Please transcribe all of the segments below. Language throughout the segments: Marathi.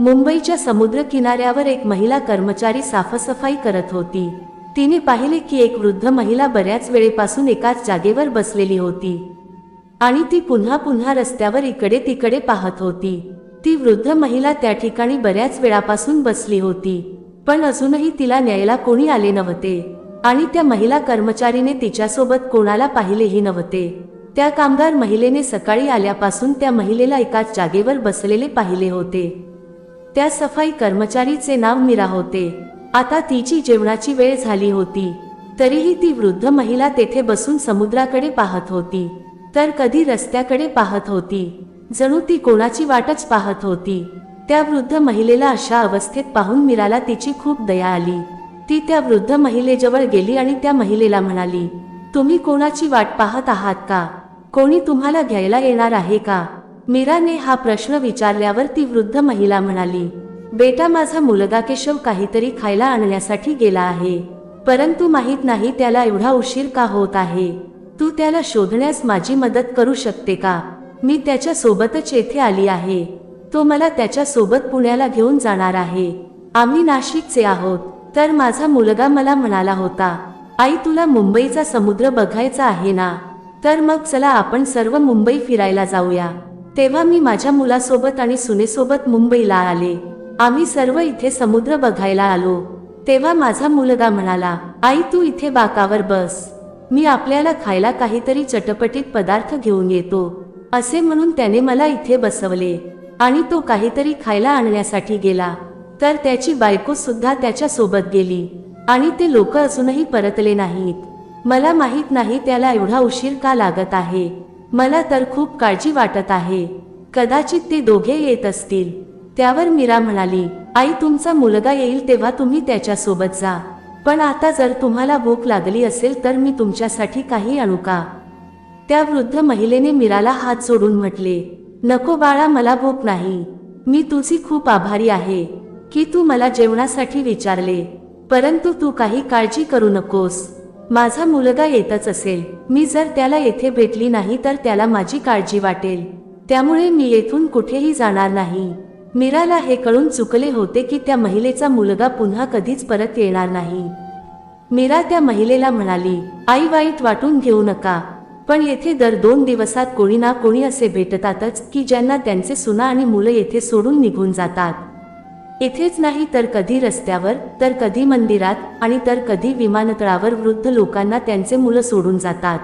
मुंबईच्या समुद्र किनाऱ्यावर एक महिला कर्मचारी साफसफाई करत होती. तिने पाहिले की एक वृद्ध महिला बऱ्याच वेळेपासून एकाच जागेवर बसलेली होती. आणि ती पुन्हा पुन्हा रस्त्यावर इकडे तिकडे पाहत होती. ती वृद्ध महिला त्या ठिकाणी बऱ्याच वेळापासून बसली होती. पण अजूनही तिला न्यायला कोणी आले नव्हते. आणि त्या महिला कर्मचारीने तिच्यासोबत कोणाला पाहिलेही नव्हते. त्या कामगार महिलेने सकाळी आल्यापासून त्या महिलेला एकाच जागेवर बसलेले पाहिले होते. त्या सफाई कर्मचारीचे नाव मीरा होते. आता तिची जेवणाची वेळ झाली होती. तरीही ती वृद्ध महिला तेथे बसून समुद्राकडे पाहत होती. तर कधी रस्त्याकडे पाहत होती. जणू ती कोणाची वाटच पाहत होती. त्या वृद्ध महिलेला अशा अवस्थेत पाहून मीराला तिची खूप दया आली. ती त्या वृद्ध महिलेजवळ गेली आणि त्या महिलेला म्हणाली तुम्ही कोणाची वाट पाहत आहात का? कोणी तुम्हाला घ्यायला येणार आहे का? मीराने हा प्रश्न विचारल्यावर ती वृद्ध महिला म्हणाली बेटा माझा मुलगा केशव काहीतरी खायला आणण्यासाठी गेला आहे. परंतु माहीत नाही त्याला एवढा उशीर का होत आहे. तू त्याला शोधण्यास माझी मदत करू शकते का? मी त्याच्या सोबतच येथे आली आहे. तो मला त्याच्या सोबत पुण्याला घेऊन जाणार आहे. आम्ही नाशिकचे आहोत. तर माझा मुलगा मला म्हणाला होता आई तुला मुंबईचा समुद्र बघायचा आहे ना? तर मग चला आपण सर्व मुंबई फिरायला जाऊया. तेव्हा मी माझ्या मुलासोबत आणि सुनेसोबत मुंबईला आले. आम्ही सर्व इथे समुद्र बघायला आलो. तेव्हा माझा मुलगा म्हणाला आई तू इथे बाकावर बस. मी आपल्याला खायला काहीतरी चटपटीत पदार्थ घेऊन येतो. असे म्हणून त्याने मला इथे बसवले आणि तो काहीतरी खायला आणण्यासाठी गेला. तर त्याची बायको सुद्धा त्याच्या सोबत गेली आणि ते लोक अजूनही परतले नाहीत. मला माहीत नाही त्याला एवढा उशीर का लागत आहे. मला तर खूप काळजी वाटत आहे. कदाचित ते दोघे येत असतील. त्यावर मीरा म्हणाली आई तुमचा मुलगा येईल तेव्हा तुम्ही त्याच्यासोबत जा. पण आता जर तुम्हाला भूक लागली असेल तर मी तुमच्यासाठी काही आणू का? त्या वृद्ध महिलेने मीराला हात सोडून म्हटले नको बाळा मला भूक नाही. मी तुझी खूप आभारी आहे की तू मला जेवणासाठी विचारले. परंतु तू काही काळजी करू नकोस. माझा मुलगा येतच असेल. मी जर त्याला येथे भेटली नाही तर त्याला माझी काळजी वाटेल. त्यामुळे मी येथून कुठेही जाणार नाही. मीराला हे कळून चुकले होते की त्या महिलेचा मुलगा पुन्हा कधीच परत येणार नाही. मीरा त्या महिलेला म्हणाली आई वाईट वाटून घेऊ नका. पण येथे दर दोन दिवसात कोणी ना कोणी असे भेटतातच की ज्यांना त्यांचे सुना आणि मुलं येथे सोडून निघून जातात. येथेच नाही तर कधी रस्त्यावर तर कधी मंदिरात आणि तर कधी विमानतळावर वृद्ध लोकांना त्यांचे मुलं सोडून जातात.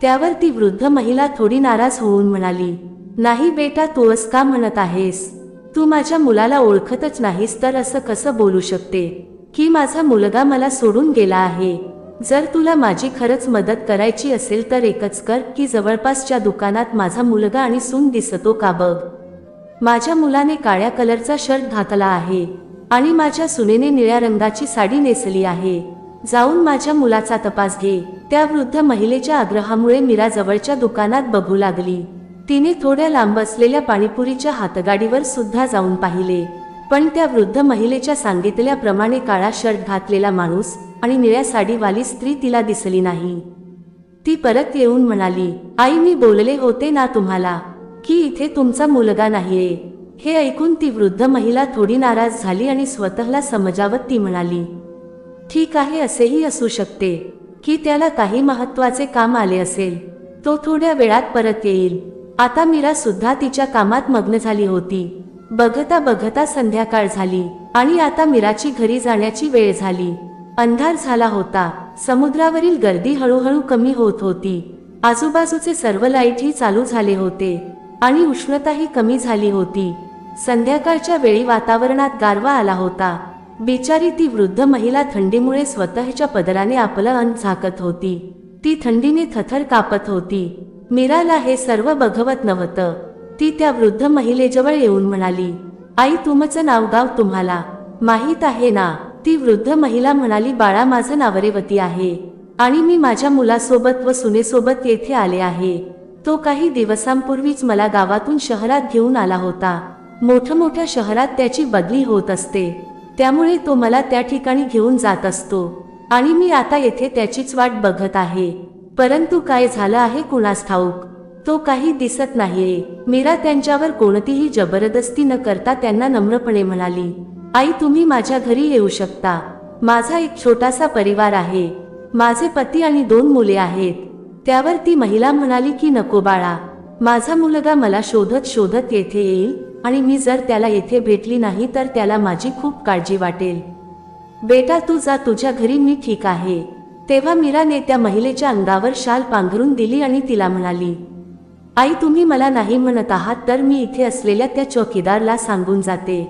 त्यावर ती वृद्ध महिला थोडी नाराज होऊन म्हणाली नाही बेटा तू का म्हणत आहेस? तू माझ्या मुलाला ओळखतच नाहीस तर असं कसं बोलू शकते? की माझा मुलगा मला सोडून गेला आहे? जर तुला माझी खरंच मदत करायची असेल तर एकच कर की जवळपासच्या दुकानात माझा मुलगा आणि सून दिसतो का बघ? माझ्या मुलाने काळ्या कलरचा शर्ट घातला आहे आणि माझ्या सुनेने निळ्या रंगाची साडी नेसली आहे. जाऊन माझ्या मुलाचा तपास घे. त्या वृद्ध महिलेच्या आग्रहामुळे मीरा जवळच्या दुकानात बघू लागली. तिने थोड्या लांब असलेल्या पाणीपुरीच्या हातगाडीवर सुद्धा जाऊन पाहिले. पण त्या वृद्ध महिलेच्या सांगितल्याप्रमाणे काळा शर्ट घातलेला माणूस आणि निळ्या साडीवाली स्त्री तिला दिसली नाही. ती परत येऊन म्हणाली आई मी बोलले होते ना तुम्हाला. की इथे तुमचा मुलगा नाहीये हे ऐकून ती वृद्ध महिला थोडी नाराज झाली आणि स्वतःला समजावत ती म्हणाली ठीक आहे असेही असू शकते. की त्याला काही महत्त्वाचे काम आले असेल तो थोड्या वेळात परत येईल. आता मीरा सुद्धा तिच्या कामात मग्न झाली होती. बघता बघता संध्याकाळ झाली आणि आता मीराची घरी जाण्याची वेळ झाली. अंधार झाला होता. समुद्रावरील गर्दी हळूहळू कमी होत होती. आजूबाजूचे सर्व लाईटही चालू झाले होते. आणि उष्णताही कमी झाली होती. संध्याकाळच्या वेळी वातावरणात गारवा आला होता. बिचारी ती वृद्ध महिला थंडीमुळे स्वतःच्या पदराने आपलं अन्न झाकत होती. ती थंडीने थथर कापत होती. मीराला हे सर्व बघवत नव्हतं. ती त्या वृद्ध महिलेजवळ येऊन म्हणाली आई तुमचं नाव गाव तुम्हाला. माहीत आहे ना ती वृद्ध महिला म्हणाली बाळा माझं नावरेवती आहे. आणि मी माझ्या मुलासोबत व सुनेसोबत येथे आले आहे. तो काही दिवसांपूर्वीच मला गावातून शहरात घेऊन आला होता. मोठमोठ्या शहरात त्याची बदली होत असते. त्यामुळे तो मला त्या ठिकाणी घेऊन जात असतो. आणि मी आता येथे त्याचीच वाट बघत आहे. परंतु काय झालं आहे कुणास ठाऊक? तो काही दिसत नाहीये. मीरा त्यांच्यावर कोणतीही जबरदस्ती न करता त्यांना नम्रपणे म्हणाली आई तुम्ही माझ्या घरी येऊ शकता. माझा एक छोटासा परिवार आहे. माझे पती आणि दोन मुले आहेत. त्यावर ती महिला म्हणाली की नको बाळा माझा मुलगा मला शोधत शोधत येथे येईल आणि मी जर त्याला येथे भेटली नाही तर त्याला माझी खूप काळजी वाटेल. बेटा तू जा तुझ्या घरी मी ठीक आहे. तेव्हा मीराने त्या महिलेच्या अंगावर शाल पांघरून दिली आणि तिला म्हणाली आई तुम्ही मला नाही म्हणत आहात तर मी इथे असलेल्या त्या चौकीदारला सांगून जाते.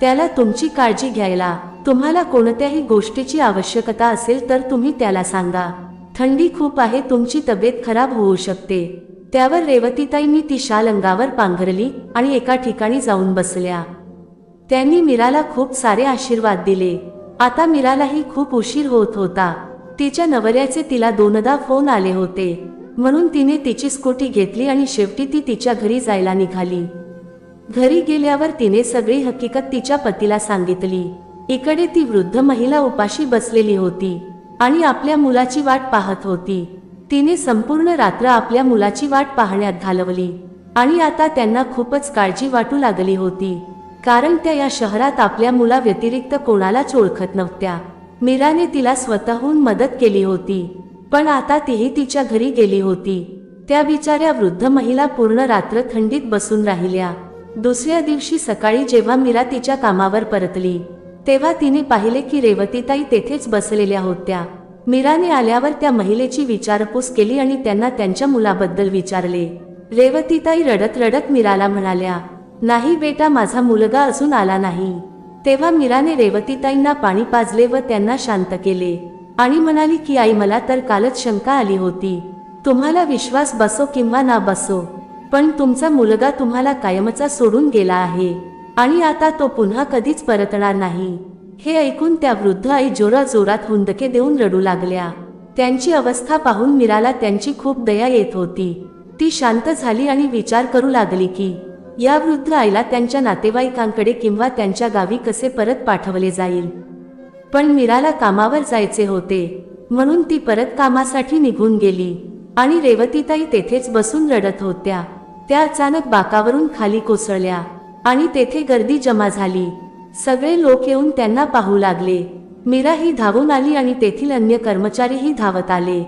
त्याला तुमची काळजी घ्यायला तुम्हाला कोणत्याही गोष्टीची आवश्यकता असेल तर तुम्ही त्याला सांगा. थंडी खूप आहे तुमची तब्येत खराब होऊ शकते. त्यावर रेवतीताईंनी ती शाल अंगावर पांघरली आणि एका ठिकाणी जाऊन बसल्या. त्यांनी मीराला खूप सारे आशीर्वाद दिले. आता मीरालाही खूप उशीर होत होता. तिच्या नवऱ्याचे तिला दोनदा फोन आले होते. म्हणून तिने तिची स्कूटी घेतली आणि शेवटी ती तिच्या घरी जायला निघाली. घरी गेल्यावर तिने सगळी हकीकत तिच्या पतीला सांगितली. इकडे ती वृद्ध महिला उपाशी बसलेली होती. आणि आपल्या मुलाची वाट पाहत होती. तिने संपूर्ण रात्र आपल्या मुलाची वाट पाहण्यात घालवली. आणि आता त्यांना खूपच काळजी वाटू लागली होती. कारण त्या या शहरात आपल्या मुला व्यतिरिक्त कोणालाच ओळखत नव्हत्या. मीराने तिला स्वतःहून मदत केली होती. पण आता तीही तिच्या घरी गेली होती. त्या बिचाऱ्या वृद्ध महिला पूर्ण रात्र थंडीत बसून राहिल्या. दुसऱ्या दिवशी सकाळी जेव्हा मीरा तिच्या कामावर परतली तेव्हा तिने पाहिले की रेवतीताई तेथेच बसलेल्या होत्या. मीराने आल्यावर त्या महिलेची विचारपूस केली आणि त्यांना त्यांच्या मुलाबद्दल विचारले. रेवतीताई रडत रडत मीराला म्हणाल्या नाही बेटा माझा मुलगा अजून आला नाही. तेव्हा मीराने रेवतीताईंना पाणी पाजले व त्यांना शांत केले. आणि म्हणाली की आई मला तर कालच शंका आली होती. तुम्हाला विश्वास बसो किंवा ना बसो पण तुमचा मुलगा तुम्हाला कायमचा सोडून गेला आहे. आणि आता तो पुन्हा कधीच परतणार नाही. हे ऐकून त्या वृद्ध आई जोरा जोरात हुंदके देऊन रडू लागल्या. त्यांची अवस्था पाहून मीराला त्यांची खूप दया येत होती. ती शांत झाली आणि विचार करू लागली की या वृद्ध आईला त्यांच्या नातेवाईकांकडे किंवा त्यांच्या गावी कसे परत पाठवले जाईल? पण मीराला कामावर जायचे होते. म्हणून ती परत कामासाठी निघून गेली. आणि रेवतीताई तेथेच बसून रडत होत्या. त्या अचानक बाकावरून खाली कोसळल्या. आणि तेथे गर्दी जमा झाली. सगळे लोक येऊन त्यांना पाहू लागले. मीरा ही धावून आली आणि तेथील अन्य कर्मचारीही धावत आले.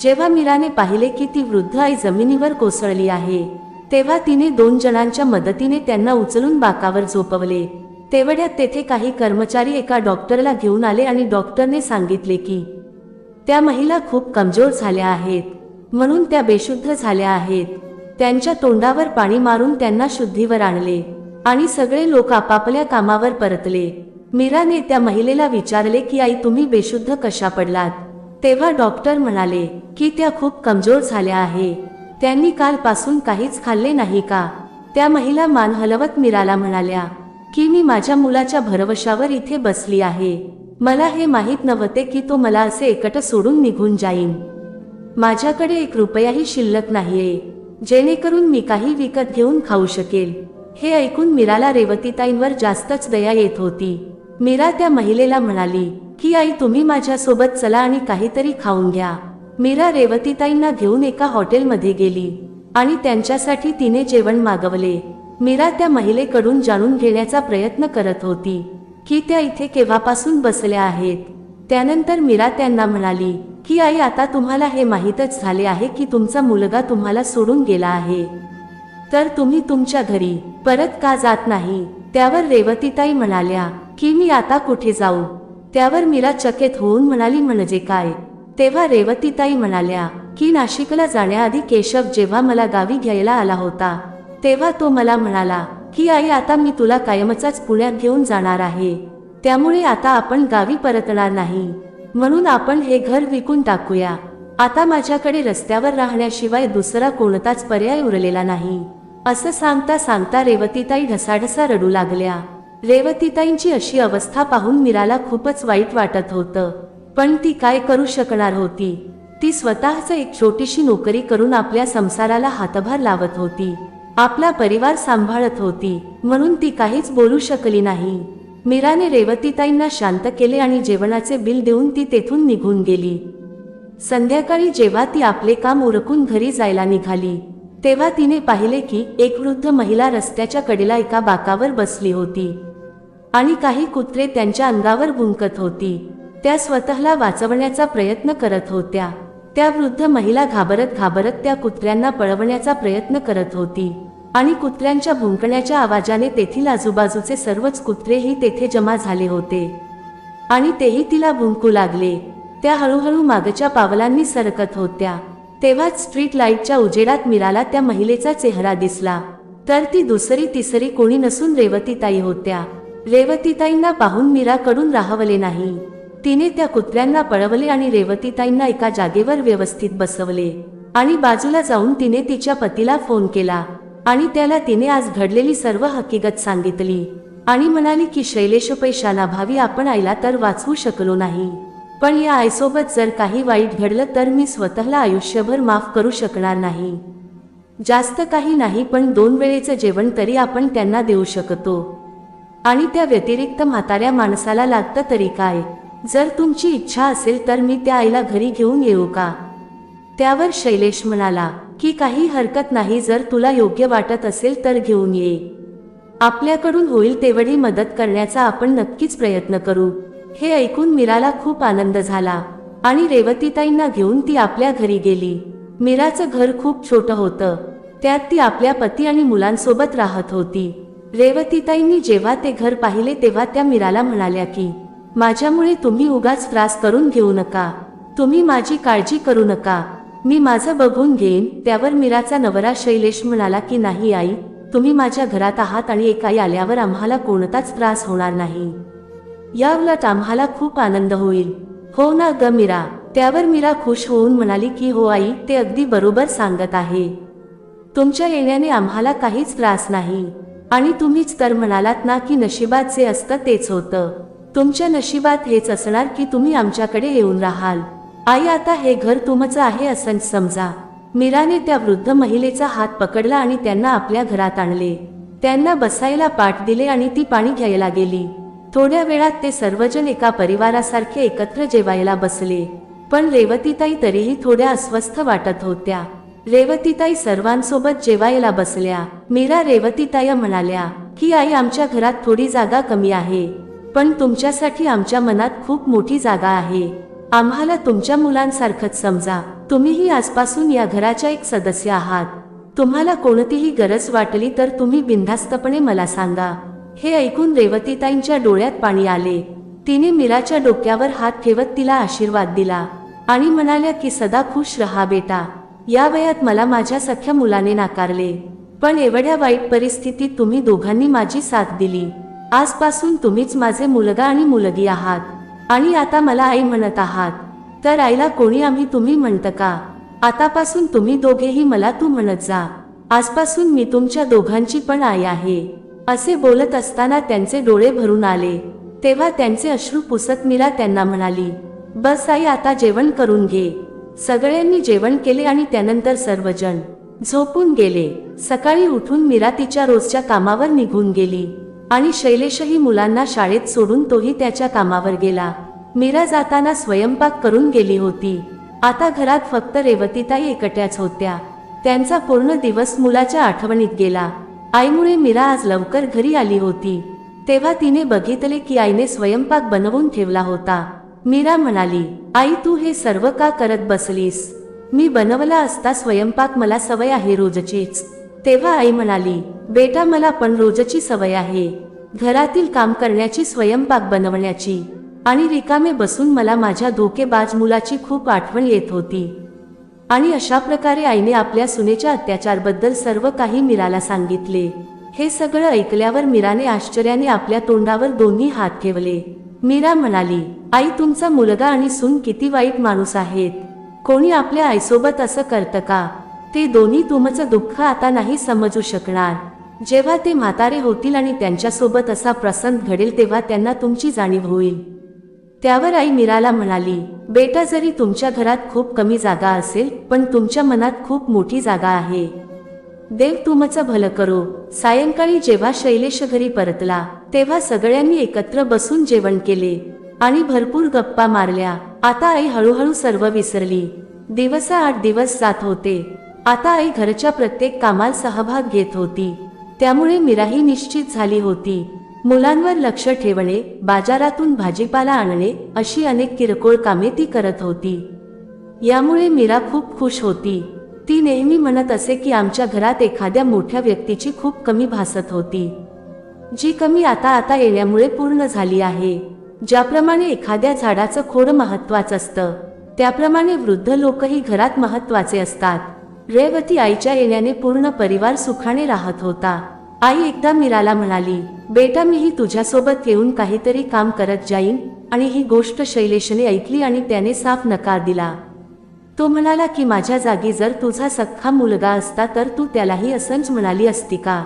जेव्हा मीराने पाहिले की ती वृद्ध आई जमिनीवर कोसळली आहे तेव्हा तिने दोन जणांच्या मदतीने त्यांना उचलून बाकावर झोपवले. तेवढ्यात तेथे काही कर्मचारी एका डॉक्टरला घेऊन आले आणि डॉक्टरने सांगितले की त्या महिला खूप कमजोर झाल्या आहेत. म्हणून त्या बेशुद्ध झाल्या आहेत. त्यांच्या तोंडावर पाणी मारून त्यांना शुद्धीवर आणले. आणि सगळे लोक आपापल्या कामावर परतले. मीराने त्या महिलेला विचारले की आई तुम्ही बेशुद्ध कशा पडलात? तेव्हा डॉक्टर म्हणाले की त्या खूप कमजोर झाल्या आहे. त्यांनी कालपासून काहीच खाल्ले नाही का? त्या महिला मान हलवत मीराला म्हणाल्या की मी माझ्या मुलाच्या भरवशावर इथे बसली आहे. मला हे माहीत नव्हते की तो मला असे एकट सोडून निघून जाईन. माझ्याकडे एक रुपयाही शिल्लक नाहीये. जेणेकरून मी काही विकत घेऊन खाऊ शकेल. हे ऐकून मीराला रेवतीताईंवर जास्तच दया येत होती. मीरा त्या महिलेला म्हणाली की आई तुम्ही माझ्यासोबत चला आणि काहीतरी खाऊन घ्या. मीरा रेवतीताईंना घेऊन एका हॉटेलमध्ये गेली आणि त्यांच्यासाठी तिने जेवण मागवले. मीरा त्या महिलेकडून जाणून घेण्याचा प्रयत्न करत होती की त्या इथे केव्हापासून बसल्या आहेत? त्यानंतर मीरा त्यांना म्हणाली की आई आता तुम्हाला हे माहीतच झाले आहे की तुमचा मुलगा तुम्हाला सोडून गेला आहे. तर तुम्ही तुमच्या घरी परत का जात नाही? त्यावर रेवतीताई म्हणाल्या की मी आता कुठे जाऊ? त्यावर मीरा चकित होऊन म्हणाली म्हणजे काय? तेव्हा रेवतीताई म्हणाल्या की नाशिकला जाण्याआधी केशव जेव्हा मला गावी घ्यायला आला होता तेव्हा तो मला म्हणाला की आई आता मी तुला कायमचाच पुण्यात घेऊन जाणार आहे. त्यामुळे आता आपण गावी परतणार नाही. म्हणून आपण हे घर विकून टाकूया. आता माझ्याकडे रस्त्यावर राहण्याशिवाय दुसरा कोणताच पर्याय उरलेला नाही. असं सांगता सांगता रेवतीताई ढसाढसा रडू लागल्या. रेवतीताईंची अशी अवस्था पाहून मीराला खूपच वाईट वाटत होतं. पण ती काय करू शकणार होती? ती स्वतःच एक छोटीशी नोकरी करून आपल्या संसाराला हातभार लावत होती. आपला परिवार सांभाळत होती. म्हणून ती काहीच बोलू शकली नाही. मीराने रेवतीताईंना शांत केले आणि जेवणाचे बिल देऊन ती तेथून निघून गेली. संध्याकाळी जेव्हा ती आपले काम उरकून घरी जायला निघाली तेव्हा तिने पाहिले की एक वृद्ध महिला रस्त्याच्या कडेला एका बाकावर बसली होती. आणि काही कुत्रे त्यांच्या अंगावर भुंकत होती. त्या स्वतःला वाचवण्याचा प्रयत्न करत होत्या. त्या वृद्ध महिला घाबरत घाबरत त्या कुत्र्यांना पळवण्याचा प्रयत्न करत होती. आणि कुत्र्यांच्या भुंकण्याच्या आवाजाने तेथील आजूबाजूचे सर्वच कुत्रेही तेथे जमा झाले होते. आणि तेही तिला भुंकू लागले. त्या हळूहळू मागच्या पावलांनी सरकत होत्या. तेव्हाच स्ट्रीट लाईटच्या उजेडात मीराला त्या महिलेचा चेहरा दिसला. तर ती दुसरी तिसरी कोणी नसून रेवतीताई होत्या. रेवतीताईंना पाहून मीराकडून राहवले नाही. तिने त्या कुत्र्यांना पळवले आणि रेवतीताईंना एका जागेवर व्यवस्थित बसवले. आणि बाजूला जाऊन तिने तिच्या पतीला फोन केला. आणि त्याला तिने आज घडलेली सर्व हकीकत सांगितली. आणि म्हणाली की शैलेश पैशानाभावी आपण आईला तर वाचवू शकलो नाही. पण या आईसोबत जर काही वाईट घडलं तर मी स्वतःला आयुष्यभर माफ करू शकणार नाही. जास्त काही नाही पण दोन वेळेचं जेवण तरी आपण त्यांना देऊ शकतो. आणि त्या व्यतिरिक्त म्हाताऱ्या माणसाला लागतं तरी काय? जर तुमची इच्छा असेल तर मी त्या आईला घरी घेऊन येऊ का? त्यावर शैलेश म्हणाला की काही हरकत नाही जर तुला योग्य वाटत असेल तर घेऊन ये. आपल्याकडून होईल तेवढी मदत करण्याचा आपण नक्कीच प्रयत्न करू. हे ऐकून मीराला खूप आनंद झाला आणि रेवतीताईंना घेऊन ती आपल्या घरी गेली. मीराचं घर खूप छोटं होतं. त्यात ती आपल्या पती आणि मुलांसोबत राहत होती. रेवतीताईंनी जेव्हा ते घर पाहिले तेव्हा त्या मीराला म्हणाल्या की माझ्यामुळे तुम्ही उगाच त्रास करून घेऊ नका. तुम्ही माझी काळजी करू नका. मी माझं बघून घेईन. त्यावर मीराचा नवरा शैलेश म्हणाला की नाही आई तुम्ही माझ्या घरात आहात आणि एक आई आल्यावर आम्हाला कोणताच त्रास होणार नाही. या उलट आम्हाला खूप आनंद होईल. हो ना ग मीरा. त्यावर मीरा खुश होऊन म्हणाली की हो आई ते अगदी बरोबर सांगत आहे. तुमच्या येण्याने आम्हाला काहीच त्रास नाही. आणि तुम्हीच तर म्हणालात ना की नशिबात जे असतं तेच होतं. तुमच्या नशिबात हेच असणार की तुम्ही आमच्याकडे येऊन राहाल. आई आता हे घर तुमचं आहे असं समजा. मीराने त्या वृद्ध महिलेचा हात पकडला आणि त्यांना आपल्या घरात आणले. त्यांना बसायला पाठ दिले आणि ती पाणी घ्यायला गेली. थोड्या वेळात ते सर्वजण एका परिवारासारखे एकत्र जेवायला बसले. पण रेवतीताई तरीही थोड्या अस्वस्थ वाटत होत्या. रेवतीताई सर्वांसोबत जेवायला बसल्या. मीरा रेवतीताया म्हणाल्या की आई आमच्या घरात थोडी जागा कमी आहे. पण तुमच्यासाठी आमच्या मनात खूप मोठी जागा आहे. आम्हाला तुमच्या मुलांसारखंच समजा. तुम्हीही आजपासून या घराच्या एक सदस्य आहात. तुम्हाला कोणतीही गरज वाटली तर तुम्ही बिनधास्तपणे मला सांगा. हे ऐकून रेवतीताईंच्या डोळ्यात पाणी आले. तिने मीराच्या डोक्यावर हात ठेवत तिला आशीर्वाद दिला आणि म्हणाल्या की सदा खुश रहा बेटा. या वयात मला माझ्या सख्या मुलाने नाकारले. पण एवढ्या वाईट परिस्थितीत तुम्ही दोघांनी माझी साथ दिली. आजपासून तुम्हीच माझे मुलगा आणि मुलगी आहात. आणि आता मला आई म्हणत आहात. तर आईला कोणी आम्ही तुम्ही म्हणतं का? आतापासून तुम्ही दोघेही मला तू म्हणत जा. आजपासून मी तुमच्या दोघांची पण आई आहे. असे बोलत असताना त्यांचे डोळे भरून आले. तेव्हा त्यांचे अश्रू पुसत मीरा त्यांना म्हणाली बस आई आता जेवण करून घे. सगळ्यांनी जेवण केले आणि त्यानंतर सर्वजण झोपून गेले. सकाळी उठून मीरा तिच्या रोजच्या कामावर निघून गेली आणि शैलेशही मुलांना शाळेत सोडून तोही त्याच्या कामावर गेला. मीरा जाताना स्वयंपाक करून गेली होती. आता घरात फक्त रेवतीताई एकट्याच होत्या. त्यांचा पूर्ण दिवस मुलाच्या आठवणीत गेला. आईमुळे मीरा आज लवकर घरी आली होती. तेव्हा तिने बघितले की आईने स्वयंपाक बनवून ठेवला होता. मीरा म्हणाली आई तू हे सर्व का करत बसलीस? मी बनवला असता स्वयंपाक मला सवय आहे रोजचीच. तेव्हा आई म्हणाली बेटा मला पण रोजची सवय आहे. घरातील काम करण्याची स्वयंपाक बनवण्याची. आणि रिकामे बसून मला माझ्या धोकेबाज मुलाची खूप आठवण येत होती. आणि अशा प्रकारे आईने आपल्या सुनेच्या अत्याचारबद्दल सर्व काही मीराला सांगितले. हे सगळं ऐकल्यावर मीराने आश्चर्याने आपल्या तोंडावर दोन्ही हात ठेवले. मीरा म्हणाली आई तुमचा मुलगा आणि सून किती वाईट माणूस आहेत. कोणी आपल्या आईसोबत असं करतं का? ते दोन्ही तुमचं दुःख आता नाही समजू शकणार. जेव्हा ते म्हातारे होतील आणि त्यांच्यासोबत असा प्रसंग घडेल तेव्हा त्यांना तुमची जाणीव होईल. त्यावर आई मीराला म्हणाली बेटा जरी तुमच्या घरात खूप कमी जागा असेल पण तुमच्या मनात खूप मोठी जागा आहे. देव तुमचं भलं करो. सायंकाळी जेव्हा शैलेश घरी परतला तेव्हा सगळ्यांनी एकत्र बसून जेवण केले आणि भरपूर गप्पा मारल्या. आता आई हळूहळू सर्व विसरली. दिवसा आठ दिवस जात होते. आता आई घरच्या प्रत्येक कामात सहभाग घेत होती. त्यामुळे मीराही निश्चित झाली होती. मुलांवर लक्ष ठेवणे बाजारातून भाजीपाला आणणे अशी अनेक किरकोळ कामे ती करत होती. यामुळे मीरा खूप खुश होती. ती नेहमी म्हणत असे की आमच्या घरात एखाद्या मोठ्या व्यक्तीची खूप कमी भासत होती. जी कमी आता आता येण्यामुळे पूर्ण झाली आहे. ज्याप्रमाणे एखाद्या झाडाचं खोड महत्वाचं असतं त्याप्रमाणे वृद्ध लोकही घरात महत्त्वाचे असतात. रेवती आईच्या येण्याने पूर्ण परिवार सुखाने राहत होता. आई एकदा मीराला म्हणाली बेटा मीही तुझ्यासोबत येऊन काहीतरी काम करत जाईन. आणि ही गोष्ट शैलेशने ऐकली आणि त्याने साफ नकार दिला. तो म्हणाला की माझ्या जागी जर तुझा सख्खा मुलगा असता तर तू त्यालाही असंच म्हणाली असती का?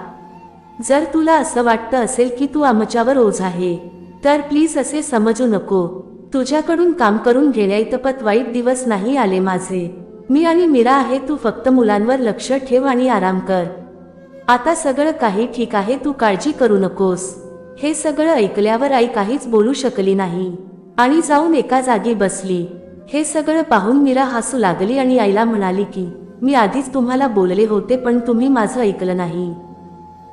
जर तुला असं वाटतं असेल की तू आमच्यावर ओझ आहे तर प्लीज असे समजू नको. तुझ्याकडून काम करून घेण्याइतपत वाईट दिवस नाही आले माझे. मी आणि मीरा आहे तू फक्त मुलांवर लक्ष ठेव आणि आराम कर. आता सगळं काही ठीक आहे तू काळजी करू नकोस. हे सगळं ऐकल्यावर आई काहीच बोलू शकली नाही. आणि जाऊन एका जागी बसली. हे सगळं पाहून मीरा हसू लागली आणि आईला म्हणाली की मी आधीच तुम्हाला बोलले होते पण तुम्ही माझं ऐकलं नाही.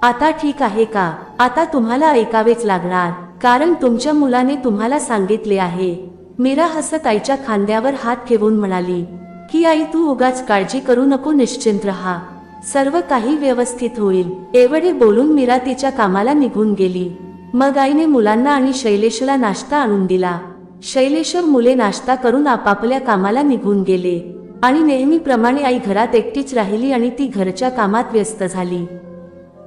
आता ठीक आहे का? आता तुम्हाला ऐकावेच लागणार कारण तुमच्या मुलाने तुम्हाला सांगितले आहे. मीरा हसत आईच्या खांद्यावर हात ठेवून म्हणाली की आई तू उगाच काळजी करू नको निश्चिंत रहा. सर्व काही व्यवस्थित होईल. एवढे बोलून मीरा तिच्या कामाला निघून गेली. मग आईने मुलांना आणि शैलेशला नाश्ता आणून दिला. शैलेश्वर मुले नाश्ता करून आपापल्या कामाला निघून गेले. आणि नेहमीप्रमाणे आई घरात एकटीच राहिली आणि ती घरच्या कामात व्यस्त झाली.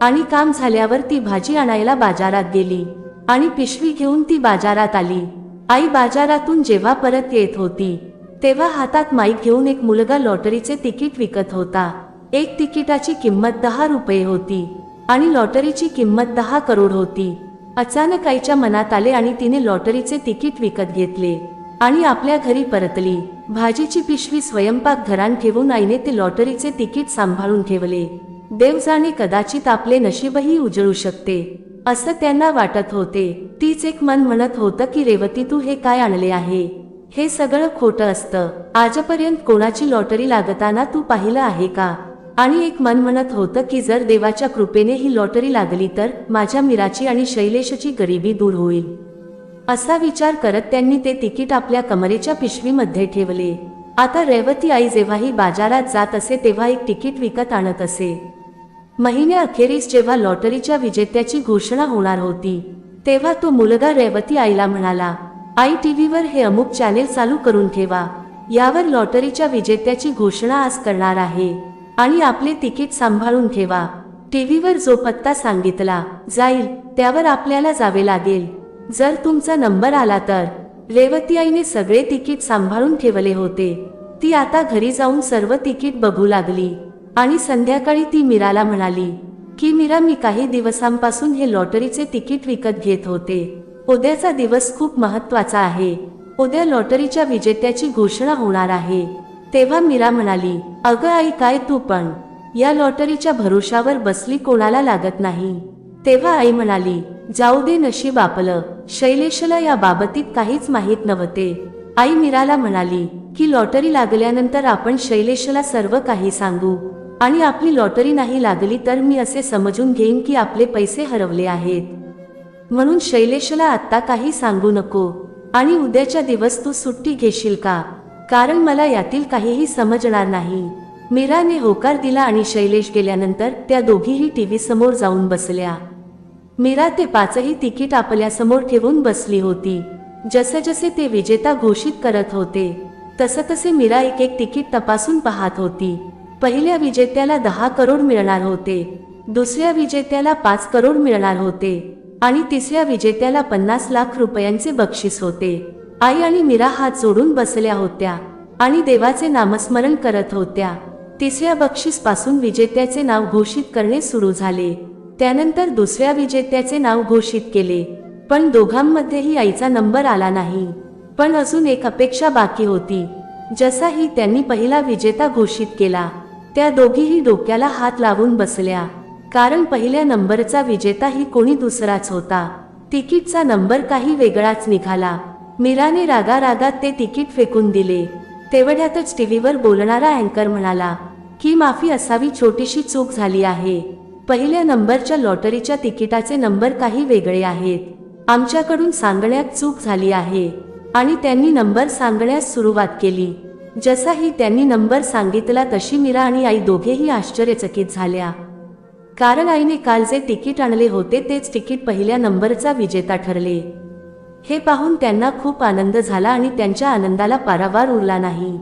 आणि काम झाल्यावर ती भाजी आणायला बाजारात गेली. आणि पिशवी घेऊन ती बाजारात आली. आई बाजारातून जेव्हा परत येत होती तेव्हा हातात माईक घेऊन एक मुलगा लॉटरीचे तिकीट विकत होता. एक तिकिटाची किंमत दहा रुपये होती आणि लॉटरीची किंमत दहा करोड होती. अचानक आईच्या मनात आले आणि तिने लॉटरीचे तिकीट विकत घेतले आणि आपल्या घरी परतली. भाजीची पिशवी स्वयंपाक घरान ठेवून आईने ते लॉटरीचे तिकीट सांभाळून ठेवले. देव जाणे कदाचित आपले नशीबही उजळू शकते असं त्यांना वाटत होते. तीच एक मन म्हणत होतं की रेवती तू हे काय आणले आहे? हे सगळं खोटं असतं. आजपर्यंत कोणाची लॉटरी लागताना तू पाहिलं आहे का? आणि एक मन म्हणत होतं की जर देवाच्या कृपेने ही लॉटरी लागली तर माझ्या मीराची आणि शैलेशची गरिबी दूर होईल. असा विचार करत त्यांनी ते तिकीट आपल्या कमरेच्या पिशवीमध्ये ठेवले. आता रेवती आई जेव्हाही बाजारात जात असे तेव्हा एक तिकीट विकत आणत असे. महिन्याअखेरीस जेव्हा लॉटरीच्या विजेत्याची घोषणा होणार होती तेव्हा तो मुलगा रेवती आईला म्हणाला आई टीव्हीवर हे अमुक चॅनेल चालू करून ठेवा. यावर लॉटरीच्या विजेत्याची घोषणा आज करणार आहे. आणि आपले तिकीट सांभाळून ठेवा. टीव्हीवर जो पत्ता सांगितला जाईल त्यावर आपल्याला जावे लागेल. जर तुमचा नंबर आला तर. रेवती आईने सगळे तिकीट सांभाळून ठेवले होते. ती आता घरी जाऊन सर्व तिकीट बघू लागली. आणि संध्याकाळी ती मीराला म्हणाली की मीरा मी काही दिवसांपासून हे लॉटरीचे तिकीट विकत घेत होते. उद्याचा दिवस खूप महत्त्वाचा आहे. उद्या लॉटरीच्या विजेत्याची घोषणा होणार आहे. तेव्हा मीरा म्हणाली अगं आई काय तू पण? या लॉटरीच्या भरोशावर बसली कोणाला लागत नाही. तेव्हा आई म्हणाली जाऊ दे नशीब आपलं शैलेशला या बाबतीत काहीच माहीत नव्हते. आई मीराला म्हणाली की लॉटरी लागल्यानंतर आपण शैलेशला सर्व काही सांगू आणि आपली लॉटरी नाही लागली तर मी असे समजून घेईन की आपले पैसे हरवले आहेत. म्हणून शैलेशला आत्ता काही सांगू नको आणि उद्याच्या दिवस तू सुट्टी घेशील का? कारण मला यातील काहीही समजणार नाही. मीराने होकार दिला आणि शैलेश गेल्यानंतर त्या दोघीही टीव्ही समोर जाऊन बसल्या. मीरा ते पाचही तिकीट आपल्यासमोर ठेवून बसली होती. जसे जसे ते विजेता घोषित करत होते तसं तसे मीरा एक एक तिकीट तपासून पाहत होती. पहिल्या विजेत्याला दहा करोड मिळणार होते दुसऱ्या विजेत्याला पाच करोड मिळणार होते आणि तिसऱ्या विजेत्याला पन्नास लाख रुपयांचे बक्षीस होते. आई आणि मीरा हात जोडून बसल्या होत्या आणि देवाचे नामस्मरण करत होत्या. तिसऱ्या बक्षीसपासून विजेत्याचे नाव घोषित करणे सुरू झाले. त्यानंतर दुसऱ्या विजेत्याचे नाव घोषित केले. पण दोघांमध्येही आईचा नंबर आला नाही. पण अजून एक अपेक्षा बाकी होती. जसाही त्यांनी पहिला विजेता घोषित केला त्या दोघीही डोक्याला हात लावून बसल्या. कारण पहिल्या नंबरचा विजेता ही कोणी दुसराच होता. तिकीटचा नंबर काही वेगळाच निघाला. मीराने रागारागात ते तिकीट फेकून दिले. तेवढ्यातच टीव्हीवर बोलणारा अँकर म्हणाला की माफी असावी छोटीशी चूक झाली आहे. पहिल्या नंबरच्या लॉटरीच्या तिकिटाचे नंबर काही वेगळे आहेत. आमच्याकडून सांगण्यात चूक झाली आहे. आणि त्यांनी नंबर सांगण्यास सुरुवात केली. जसाही त्यांनी नंबर सांगितला तशी मीरा आणि आई दोघेही आश्चर्यचकित झाल्या. कारण आईने काल जे तिकीट आणले होते तेच तिकीट पहिल्या नंबरचा विजेता ठरले. हे पाहून त्यांना खूप आनंद झाला आणि त्यांच्या आनंदाला पारावार उरला नाही.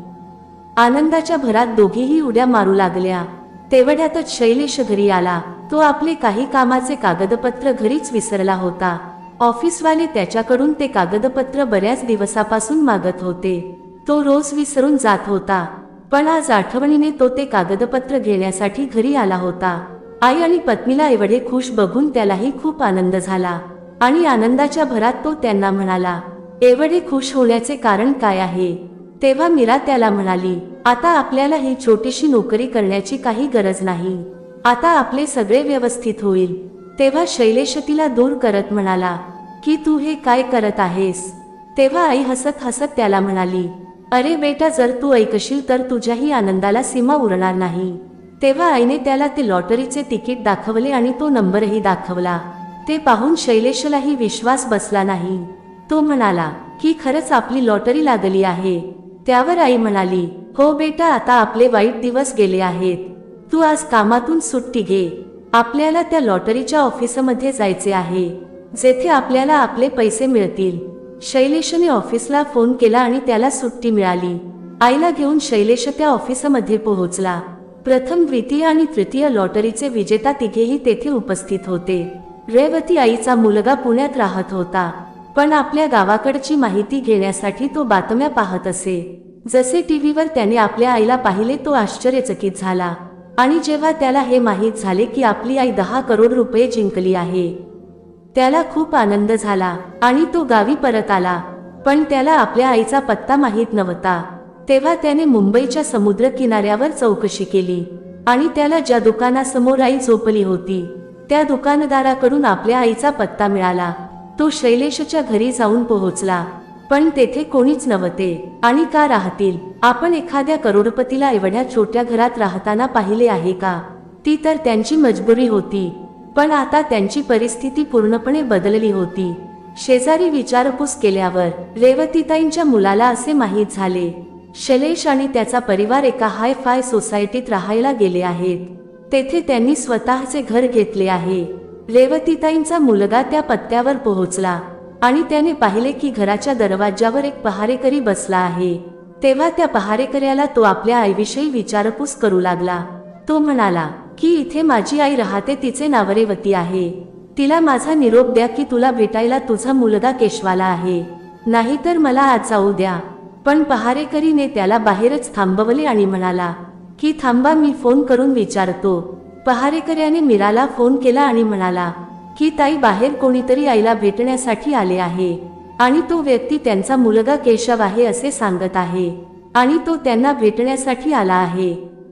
आनंदाच्या भरात दोघीही उड्या मारू लागल्या. तेवढ्यातच शैलेश घरी आला. तो आपले काही कामाचे कागदपत्र घरीच विसरला होता. ऑफिसवाले त्याच्याकडून ते कागदपत्र बऱ्याच दिवसापासून मागत होते. तो रोज विसरून जात होता. पण आज आठवणीने तो ते कागदपत्र घेण्यासाठी घरी आला होता. आई आणि पत्नीला एवढे खुश बघून त्यालाही खूप आनंद झाला. आणि आनंदाच्या भरात तो त्यांना म्हणाला एवढे खुश होण्याचे कारण काय आहे? तेव्हा मीरा त्याला म्हणाली आता आपल्याला ही छोटीशी नोकरी करण्याची काही गरज नाही. आता आपले सगळे व्यवस्थित होईल. तेव्हा शैलेश तिला दूर करत म्हणाला की तू हे काय करत आहेस? तेव्हा आई हसत हसत त्याला म्हणाली अरे बेटा जर तू ऐकशील तर तुझ्याही आनंदाला सीमा उरणार नाही. तेव्हा आईने त्याला ते लॉटरीचे तिकीट दाखवले आणि तो नंबरही दाखवला. ते पाहून शैलेशलाही विश्वास बसला नाही. तो म्हणाला की खरंच आपली लॉटरी लागली आहे. त्यावर आई म्हणाली हो बेटा आता आपले वाईट दिवस गेले आहेत. तू आज कामातून सुट्टी घे. आपल्याला त्या लॉटरीच्या ऑफिसमध्ये जायचे आहे. जेथे आपल्याला आपले पैसे मिळतील. शैलेशने ऑफिसला फोन केला आणि त्याला सुट्टी मिळाली. आईला घेऊन शैलेश त्या ऑफिसमध्ये पोहोचला. प्रथम द्वितीय आणि तृतीय लॉटरीचे विजेता तिघेही तेथे उपस्थित होते. रेवती आईचा मुलगा पुण्यात राहत होता. पण आपल्या गावाकडची माहिती घेण्यासाठी तो बातम्या पाहत असे. जसे टीव्हीवर त्याने आपल्या आईला पाहिले तो आश्चर्यचकित झाला. आणि जेव्हा त्याला हे माहीत झाले की आपली आई दहा करोड रुपये जिंकली आहे. त्याला खूप आनंद झाला आणि तो गावी परत आला. पण त्याला आपल्या आईचा पत्ता माहीत नव्हता. तेव्हा त्याने मुंबईच्या समुद्र किनाऱ्यावर चौकशी केली. आणि त्याला ज्या दुकानासमोर आई झोपली होती त्या दुकानदाराकडून आपल्या आईचा पत्ता मिळाला. तो शैलेशच्या घरी जाऊन पोहोचला. पण तेथे कोणीच नव्हते आणि का राहतील? आपण एखाद्या करोडपतीला एवढ्या छोट्या घरात राहताना पाहिले आहे का? ती तर त्यांची मजबुरी होती. पण आता त्यांची परिस्थिती पूर्णपणे बदलली होती. शेजारी विचारपूस केल्यावर रेवतीताईंच्या मुलाला असे माहीत झाले. शैलेश आणि त्याचा परिवार एका हाय फाय सोसायटीत राहायला गेले आहेत. तेथे त्यांनी स्वतःचे घर घेतले आहे. रेवतीताईंचा मुलगा त्या पत्त्यावर पोहोचला आणि त्याने पाहिले की घराच्या दरवाजावर एक पहारेकरी बसला आहे. तेव्हा त्या पहारेकऱ्याला तो आपल्या आईविषयी विचारपूस करू लागला. तो म्हणाला की इथे माझी आई राहते तिचे नावरेवती आहे. तिला माझा निरोप द्या की तुला भेटायला तुझा मुलगा केशवाला आहे. नाहीतर मला आज जाऊ द्या. पण पहारेकरीने त्याला बाहेरच थांबवले आणि म्हणाला की थांबा मी फोन करून विचारतो. पहारेकऱ्याने मीराला फोन केला आणि म्हणाला की ताई बाहेर कोणीतरी आईला भेटण्यासाठी आले आहे आणि तो व्यक्ती त्यांचा मुलगा केशव आहे असे सांगत आहे आणि तो त्यांना भेटण्यासाठी आला आहे.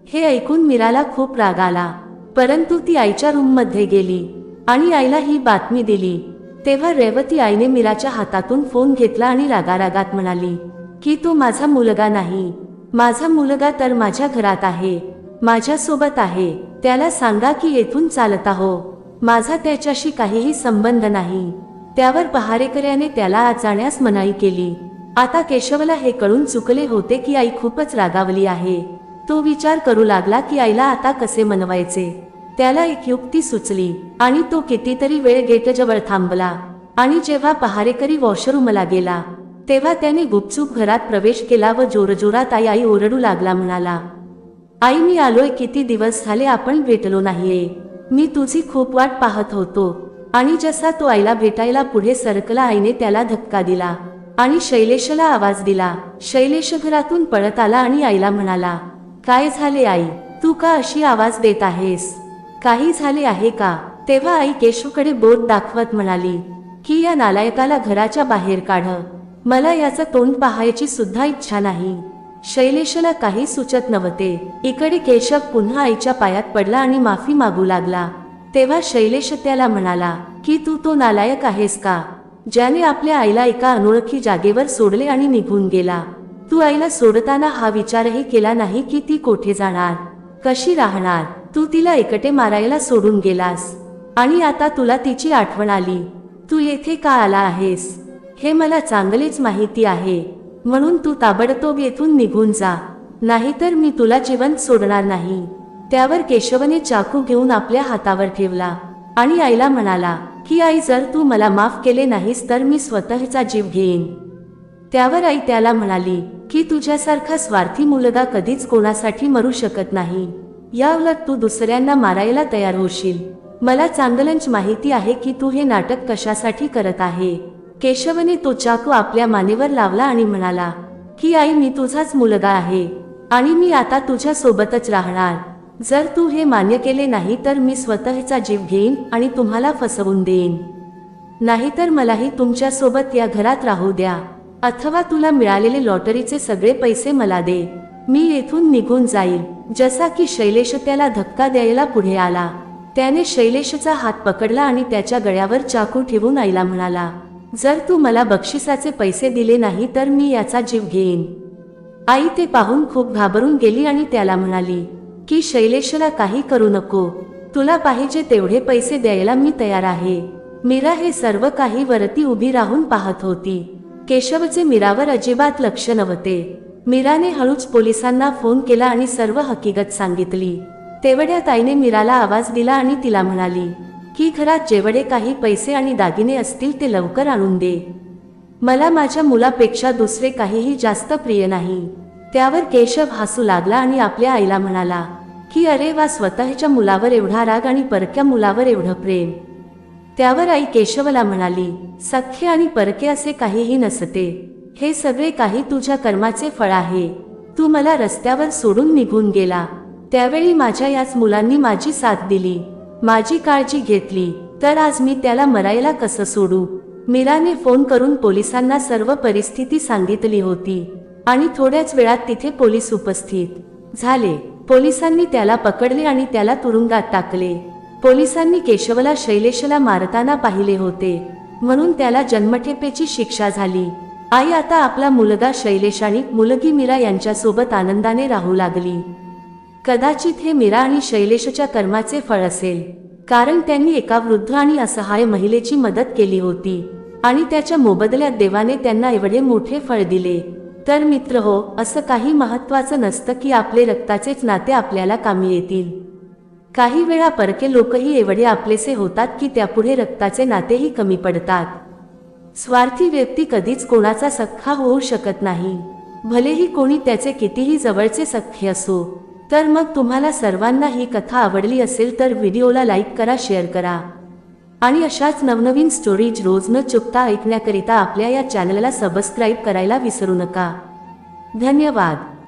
हे ऐकून मीराला खूप राग आला परंतु ती आईच्या रूममध्ये गेली आणि आईला ही बातमी दिली. तेव्हा रेवती आईने मीराच्या हातातून फोन घेतला आणि रागारागात म्हणाली की तो माझा मुलगा नाही माझा मुलगा तर माझ्या घरात आहे माझ्यासोबत आहे त्याला सांगा की येथून चालत आहो. माझा त्याच्याशी काहीही संबंध नाही. त्यावर पहारेकऱ्याने त्याला आचाण्यास जाण्यास मनाई केली. आता केशवला हे कळून चुकले होते की आई खूपच रागावली आहे. तो विचार करू लागला की आईला आता कसे मनवायचे. त्याला एक युक्ती सुचली आणि तो कितीतरी वेळ गेटजवळ थांबला आणि जेव्हा पहारेकरी वॉशरूमला गेला तेव्हा त्याने गुपचूप घरात प्रवेश केला व जोरजोरात आई आई ओरडू लागला म्हणाला आई मी आलोय किती दिवस झाले आपण भेटलो नाहीये. मी तुझी खूप वाट पाहत होतो. आणि जसा तो आईला भेटायला पुढे सरकला आईने त्याला धक्का दिला आणि शैलेशला आवाज दिला. शैलेश घरातून पळत आला आणि आईला म्हणाला काय झाले आई? तू का अशी आवाज देत आहेस? काही झाले आहे का? तेव्हा आई केशवकडे बोट दाखवत म्हणाली की या नालायकाला घराच्या बाहेर काढ. मला याचं तोंड पाहायची सुद्धा इच्छा नाही. शैलेशला काही सुचत नव्हते. इकडे केशव पुन्हा आईच्या पायात पडला आणि माफी मागू लागला. तेव्हा शैलेश त्याला म्हणाला की तू तो नालायक आहेस का? ज्याने आपल्या आईला एका अनोळखी जागेवर सोडले आणि निघून गेला. तू आईला सोडताना हा विचारही केला नाही की ती कोठे जाणार? कशी राहणार? तू तिला एकटे मारायला सोडून गेलास. आणि आता तुला तिची आठवण आली. तू येथे का आला आहेस? हे मला चांगलीच माहिती आहे. म्हणून तू ताबडतोब येथून निघून जा. नाहीतर मी तुला जिवंत सोडणार नाही. त्यावर केशवने चाकू घेऊन आपल्या हातावर ठेवला आणि आईला म्हणाला की आई जर तू मला माफ केले नाहीस तर मी स्वतःचा जीव घेईन. त्यावर आई त्याला म्हणाली की तुझ्यासारखा स्वार्थी मुलगा कधीच कोणासाठी मरू शकत नाही. या उलट तू दुसऱ्यांना मारायला तयार होशील. मला चांगलंच माहिती आहे की तू हे नाटक कशासाठी करत आहे. केशवने तो चाकू आपल्या मानेवर लावला आणि म्हणाला की आई मी तुझाच मुलगा आहे आणि मी आता तुझ्या सोबतच राहणार. जर तू हे मान्य केले नाही तर मी स्वतःचा जीव घेईन आणि तुम्हाला फसवून देईन. नाहीतर मलाही तुमच्यासोबत या घरात राहू द्या. अथवा तुला मिळालेले लॉटरीचे सगळे पैसे मला दे. मी येथून निघून जाईल. जसा की शैलेश त्याला धक्का द्यायला पुढे आला. त्याने शैलेशचा हात पकडला आणि त्याच्या गळ्यावर चाकू ठेवून आईला म्हणाला जर तू मला बक्षिसाचे पैसे दिले नाही तर मी याचा जीव घेईन. आई ते पाहून खूप घाबरून गेली आणि त्याला म्हणाली की शैलेशला काही करू नको. तुला पाहिजे तेवढे पैसे द्यायला मी तयार आहे. मीरा हे सर्व काही वरती उभी राहून पाहत होती. केशवचे मीरावर अजिबात लक्ष नव्हते. मीराने हळूच पोलिसांना फोन केला आणि सर्व हकीकत सांगितली. तेवढ्या ताईने मीराला आवाज दिला आणि तिला म्हणाली की घरात जेवढे काही पैसे आणि दागिने असतील ते लवकर आणून दे. मला माझ्या मुलापेक्षा दुसरे काहीही जास्त प्रिय नाही. त्यावर केशव हसू लागला आणि आपल्या आईला म्हणाला की अरे वा स्वतःच्या मुलावर एवढा राग आणि परक्या मुलावर एवढं प्रेम. त्यावर आई केशवला म्हणाली सख्य आणि परके असे काहीही नसते. हे सगळे काही तुझ्या कर्माचे फळ आहे. तू मला रस्त्यावर सोडून निघून गेला. त्यावेळी माझ्या याच मुलांनी माझी साथ दिली. माझी काळजी घेतली तर आज मी त्याला मरायला कसं सोडू? मीराने फोन करून पोलिसांना सर्व परिस्थिती सांगितली होती आणि थोड्याच वेळात तिथे पोलीस उपस्थित झाले. पोलिसांनी त्याला पकडले आणि त्याला तुरुंगात टाकले. पोलिसांनी केशवला शैलेशला मारताना पाहिले होते. म्हणून त्याला जन्मठेपेची शिक्षा झाली. आई आता आपला मुलगा शैलेश आणि मुलगी मीरा यांच्यासोबत आनंदाने राहू लागली. कदाचित हे मीरा आणि शैलेशच्या कर्माचे फळ असेल. कारण त्यांनी एका वृद्ध आणि असहाय महिलेची मदत केली होती. आणि त्याच्या मोबदल्यात देवाने त्यांना एवढे मोठे फळ दिले. तर मित्र हो असं काही महत्वाचं नसतं की आपले रक्ताचेच नाते आपल्याला कामी येतील. काही वेळा परके लोकही एवढे आपलेसे होतात की त्यापुढे रक्ताचे नातेही कमी पडतात. स्वार्थी व्यक्ती कधीच कोणाचा सख्खा होऊ शकत नाही. भलेही कोणी त्याचे कितीही जवळचे सख्खे असो तर मग तुम्हाला सर्वांना ही कथा आवडली असेल तर व्हिडिओला लाईक करा शेअर करा. आणि अशाच नवनवीन स्टोरीज रोज न चुकता ऐकण्याकरिता आपल्या या चॅनलला सबस्क्राईब करायला विसरू नका. धन्यवाद.